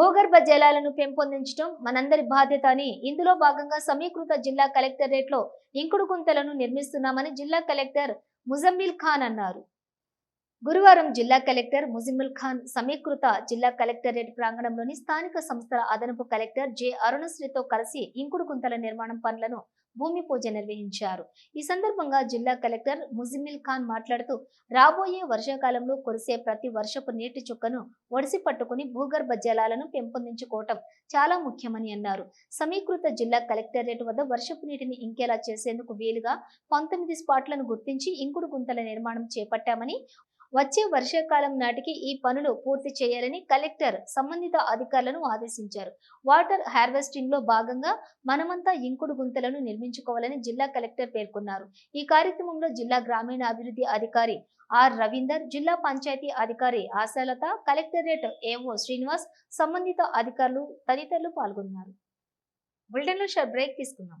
భూగర్భ జలాలను పెంపొందించడం మనందరి బాధ్యత అని ఇందులో భాగంగా సమీకృత జిల్లా కలెక్టరేట్లో ఇంకుడు గుంతలను నిర్మిస్తున్నామని జిల్లా కలెక్టర్ ముజమ్మిల్ ఖాన్ అన్నారు. గురువారం జిల్లా కలెక్టర్ ముజిముల్ ఖాన్ సమీకృత జిల్లా కలెక్టరేట్ ప్రాంగణంలోని స్థానిక సంస్థల అదనపు కలెక్టర్ జె అరుణశ్రీతో కలిసి ఇంకుడు గుంతల నిర్మాణం పనులను భూమి పూజ నిర్వహించారు. ఈ సందర్భంగా జిల్లా కలెక్టర్ ముజిమిల్ ఖాన్ మాట్లాడుతూ రాబోయే వర్షాకాలంలో కురిసే ప్రతి వర్షపు నీటి చుక్కను ఒడిసి పట్టుకుని భూగర్భ జలాలను పెంపొందించుకోవటం చాలా ముఖ్యమని అన్నారు. సమీకృత జిల్లా కలెక్టరేట్ వద్ద వర్షపు నీటిని ఇంకేలా చేసేందుకు వీలుగా పంతొమ్మిది స్పాట్లను గుర్తించి ఇంకుడు గుంతల నిర్మాణం చేపట్టామని వచ్చే వర్షాకాలం నాటికి ఈ పనులు పూర్తి చేయాలని కలెక్టర్ సంబంధిత అధికారులను ఆదేశించారు. వాటర్ హార్వెస్టింగ్లో భాగంగా మనమంతా ఇంకుడు గుంతలను నిర్మించుకోవాలని జిల్లా కలెక్టర్ పేర్కొన్నారు. ఈ కార్యక్రమంలో జిల్లా గ్రామీణాభివృద్ధి అధికారి ఆర్. రవీందర్ జిల్లా పంచాయతీ అధికారి ఆశాలత కలెక్టరేట్ ఏఓ శ్రీనివాస్ సంబంధిత అధికారులు తదితరులు పాల్గొన్నారు. బ్రేక్ తీసుకున్నాం